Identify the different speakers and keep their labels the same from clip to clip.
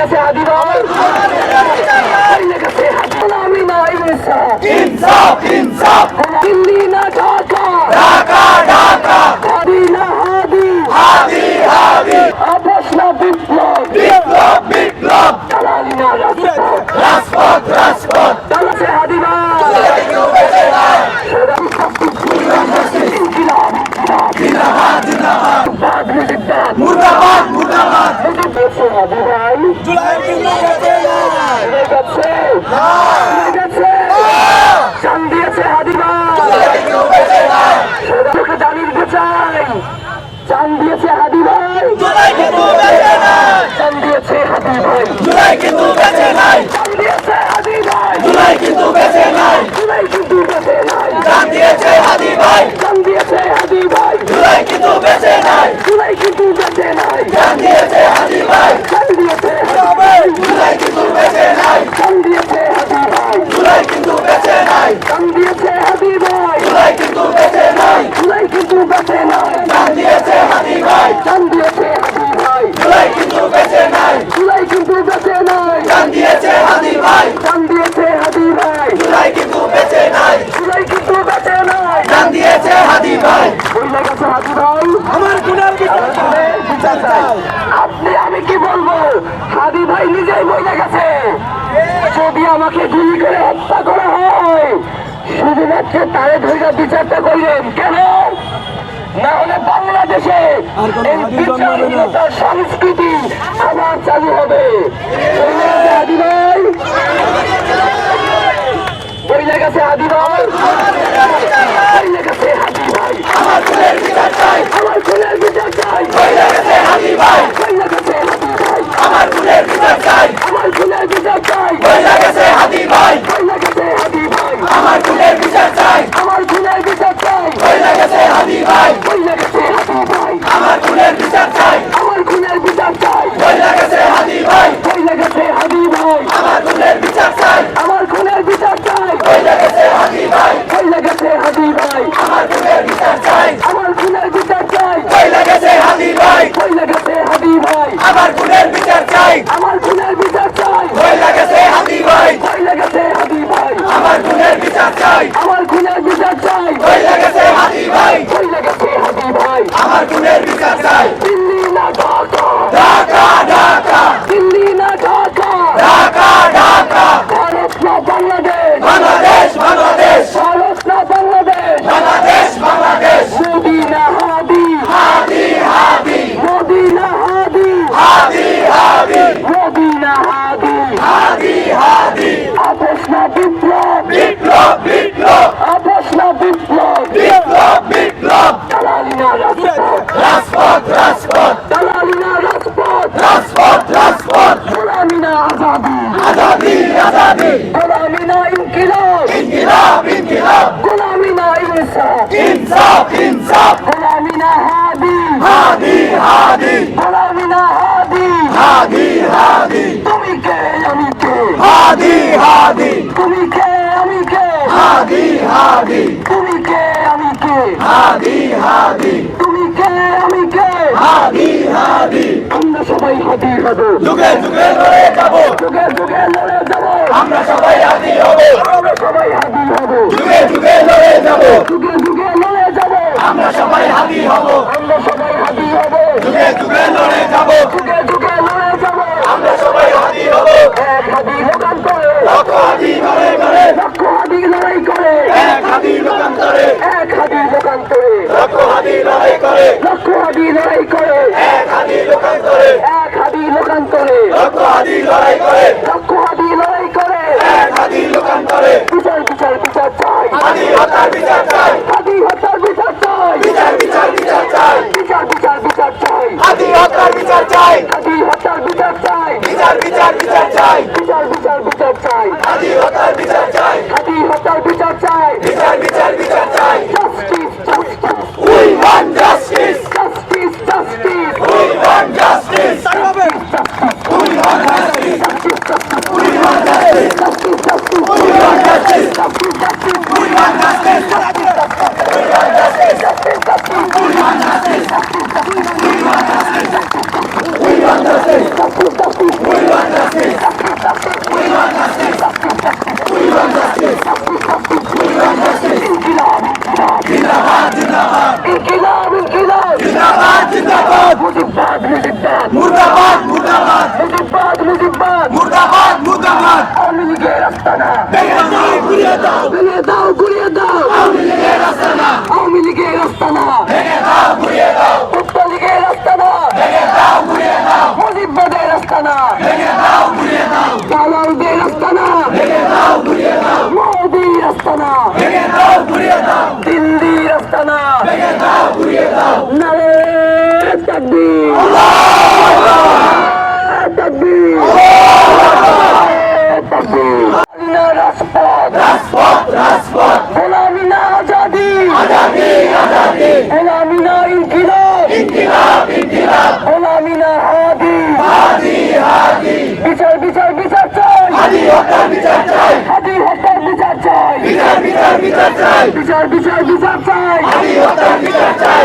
Speaker 1: গেছে আদিবাই ভুলে গেছে আমি না ইনসাফ
Speaker 2: ইনসাফ। ইনসাফ
Speaker 1: দিল্লি না ঢাকা
Speaker 2: ঢাকা ঢাকা
Speaker 1: হাদি না হাদি
Speaker 2: হাদি হাদি
Speaker 1: আবাস না বিপ্লব
Speaker 2: বিপ্লব বিপ্লব
Speaker 1: দালালি না রাজপথ
Speaker 2: রাজপথ রাজপথ
Speaker 1: দালাসে হাদিবাই
Speaker 2: কেউ বেঁচে নাই
Speaker 1: ইনকিলাব
Speaker 2: জিন্দাবাদ জিন্দাবাদ
Speaker 1: বাদ মুজিববাদ
Speaker 2: মুর্দাবাদ মুর্দাবাদ
Speaker 1: মুজিব গেছে হাদিবাই জান দিয়েছে হাদি ভাই। জান দিয়েছে হাদি ভাই
Speaker 2: জুলাই কিন্তু বেঁচে নাই
Speaker 1: জান দিয়েছে হাদি ভাই
Speaker 2: জুলাই কিন্তু বেঁচে নাই
Speaker 1: জুলাই কিন্তু বেঁচে নাই
Speaker 2: জান দিয়েছে হাদি ভাই
Speaker 1: জান দিয়েছে হাদি ভাই
Speaker 2: জুলাই কিন্তু বেঁচে নাই।
Speaker 1: জুলাই কিন্তু বেঁচে নাই।
Speaker 2: জান দিয়েছে হাদি ভাই।
Speaker 1: জান দিয়েছে হাদি ভাই।
Speaker 2: জুলাই কিন্তু বেঁচে নাই।
Speaker 1: জান দিয়েছে হাদি ভাই।
Speaker 2: জুলাই কিন্তু বেঁচে নাই।
Speaker 1: জান দিয়েছে হাদি ভাই।
Speaker 2: জুলাই কিন্তু বেঁচে নাই।
Speaker 1: জুলাই কিন্তু বেঁচে নাই।
Speaker 2: জান দিয়েছে হাদি ভাই।
Speaker 1: জান দিয়েছে হাদি ভাই।
Speaker 2: জুলাই কিন্তু বেঁচে নাই।
Speaker 1: জুলাই কিন্তু বেঁচে নাই।
Speaker 2: জান দিয়েছে হাদি ভাই।
Speaker 1: জান দিয়েছে হাদি ভাই
Speaker 2: জুলাই কিন্তু বেঁচে নাই
Speaker 1: জুলাই কিন্তু বেঁচে নাই
Speaker 2: জান দিয়েছে হাদি ভাই
Speaker 1: বইলে গেছে হাদি ভাই
Speaker 2: আমার গুনার
Speaker 1: বিচার চাই। আপনি আমি কি বলব হাদি ভাই নিজেই বইলে গেছে আমাকে গুলি করে হত্যা করা হয়। শুধুমাত্র তারে ধরে বিচারটা করলেন। কেন? না হলে বাংলাদেশে সংস্কৃতি আবার চালু হবে। ভাই বইলে গেছে হাদি ভাই বইলে গেছে হাদি ভাই
Speaker 2: আমার খুনের বিচার চাই
Speaker 1: আমার খুনের বিচার চাই
Speaker 2: হয়ে গেছে হাদি ভাই
Speaker 1: বইলে গেছে হাদি ভাই
Speaker 2: আমার খুনের বিচার চাই
Speaker 1: আমার খুনের বিচার চাই
Speaker 2: হয়ে গেছে হাদি ভাই
Speaker 1: বইলে গেছে হাদি ভাই
Speaker 2: আমার খুনের বিচার চাই
Speaker 1: আমার খুনের বিচার চাই
Speaker 2: হয়ে গেছে হাদি ভাই
Speaker 1: বইলে গেছে হাদি ভাই
Speaker 2: আমার খুনের বিচার চাই
Speaker 1: আমার খুনের বিচার চাই
Speaker 2: হয়ে গেছে হাদি ভাই
Speaker 1: বইলে গেছে হাদি ভাই
Speaker 2: আমার খুনের বিচার চাই
Speaker 1: আমার খুনের বিচার চাই
Speaker 2: হয়ে গেছে হাদি ভাই
Speaker 1: বইলে গেছে হাদি ভাই
Speaker 2: আমার খুনের বিচার চাই
Speaker 1: আমার খুনের বিচার চাই
Speaker 2: হয়ে গেছে হাদি ভাই
Speaker 1: বইলে গেছে হাদি ভাই
Speaker 2: আমার খুনের চাই
Speaker 1: আমার খুনের বিচার চাই।
Speaker 2: ভয় গেছে হাতি ভাই।
Speaker 1: ভয় গেছে হাতি ভাই।
Speaker 2: আমার খুনের বিচার চাই।
Speaker 1: আমার খুনের বিচার চাই।
Speaker 2: ভয় গেছে হাতি ভাই।
Speaker 1: ভয় গেছে হাতি ভাই।
Speaker 2: আমার খুনের বিচার চাই
Speaker 1: দিল্লি না ঢাকা
Speaker 2: ঢাকা ঢাকা
Speaker 1: দিল্লি না ঢাকা
Speaker 2: ঢাকা ঢাকা
Speaker 1: ভারত না বাংলাদেশ
Speaker 2: বাংলাদেশ বাংলাদেশ
Speaker 1: ভারত না বাংলাদেশ
Speaker 2: বাংলাদেশ বাংলাদেশ
Speaker 1: মোদি না হাদি
Speaker 2: হাদি হাদি
Speaker 1: মোদি না হাদি
Speaker 2: হাদি হাদি
Speaker 1: মোদি না হাদি
Speaker 2: হাদি হাদি
Speaker 1: আপোষ না বিপ্লব
Speaker 2: বিপ্লব বিপ্লব
Speaker 1: আপোষ না বিপ্লব
Speaker 2: বিপ্লব বিপ্লব
Speaker 1: দালালি না রাজপথ
Speaker 2: রাজপথ রাজপথ
Speaker 1: দালালি না রাজপথ
Speaker 2: রাজপথ রাজপথ
Speaker 1: গোলামি না আজাদি
Speaker 2: আজাদি আজাদি
Speaker 1: গোলামি না ইনকিলাব
Speaker 2: ইনকিলাব ইনকিলাব
Speaker 1: গোলামি না ইনসাফ
Speaker 2: ইনসাফ ইনসাফ
Speaker 1: গোলামি না হাদি
Speaker 2: হাদি হাদি
Speaker 1: গোলামি না হাদি
Speaker 2: হাদি হাদি
Speaker 1: তুমি কে আমি
Speaker 2: হাদি হাদি।
Speaker 1: তুমি কে আমি কে?
Speaker 2: হাদি হাদি।
Speaker 1: তুমি কে আমি কে?
Speaker 2: হাদি হাদি।
Speaker 1: তুমি কে আমি কে?
Speaker 2: হাদি হাদি।
Speaker 1: আমরা সবাই হাদি হব।
Speaker 2: যুগে যুগে লড়ে যাব।
Speaker 1: যুগে যুগে লড়ে যাব।
Speaker 2: আমরা সবাই হাদি হব
Speaker 1: আমরা সবাই হাদি হব
Speaker 2: যুগে যুগে লড়ে যাব
Speaker 1: যুগে যুগে লড়ে যাব
Speaker 2: আমরা সবাই হাদি হব
Speaker 1: আমরা সবাই হাদি হব
Speaker 2: যুগে যুগে লড়ে যাব
Speaker 1: যুগে যুগে লড়ে যাব
Speaker 2: আমরা সবাই হাদি হব
Speaker 1: এক হাদি লোকান করে
Speaker 2: লক্ষ হাদি লড়ে করে
Speaker 1: লক্ষ হাদি লড়াই করে
Speaker 2: এক হাদি লোকান করে
Speaker 1: এক হাতি দোকান করে
Speaker 2: লক্ষ হাতি লড়াই করে।
Speaker 1: লক্ষ মুজিববাদ মুজিববাদ
Speaker 2: মুর্দাবাদ মুর্দাবাদ।
Speaker 1: মুজিববাদ মুজিববাদ
Speaker 2: মুর্দাবাদ মুর্দাবাদ।
Speaker 1: আওয়ামী লীগের আস্তানা।
Speaker 2: ভেঙে দাও গুড়িয়ে দাও। ভেঙে দাও গুড়িয়ে
Speaker 1: রাজপথ। এলামি না আজাদি।
Speaker 2: আজাদি আজাদি।
Speaker 1: এলামি না ইনকিলাব।
Speaker 2: ইনকিলাব ইনকিলাব।
Speaker 1: এলামি না হাদি।
Speaker 2: হাদি হাদি।
Speaker 1: বিচার বিচার বিচার চাই।
Speaker 2: হাদি হত্যার বিচার চাই।
Speaker 1: হাদি হত্যার বিচার চাই।
Speaker 2: বিচার বিচার বিচার চাই।
Speaker 1: বিচার বিচার বিচার চাই।
Speaker 2: হাদি হত্যার বিচার চাই।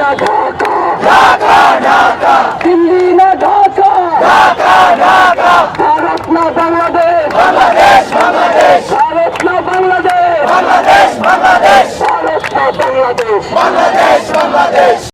Speaker 1: না ঢাকা
Speaker 2: ঢাকা ঢাকা।
Speaker 1: দিল্লি না ঢাকা
Speaker 2: ঢাকা ঢাকা।
Speaker 1: ভারত না বাংলাদেশ
Speaker 2: বাংলাদেশ বাংলাদেশ।
Speaker 1: ভারত না বাংলাদেশ
Speaker 2: বাংলাদেশ বাংলাদেশ।
Speaker 1: ভারত না বাংলাদেশ।
Speaker 2: বাংলাদেশ বাংলাদেশ।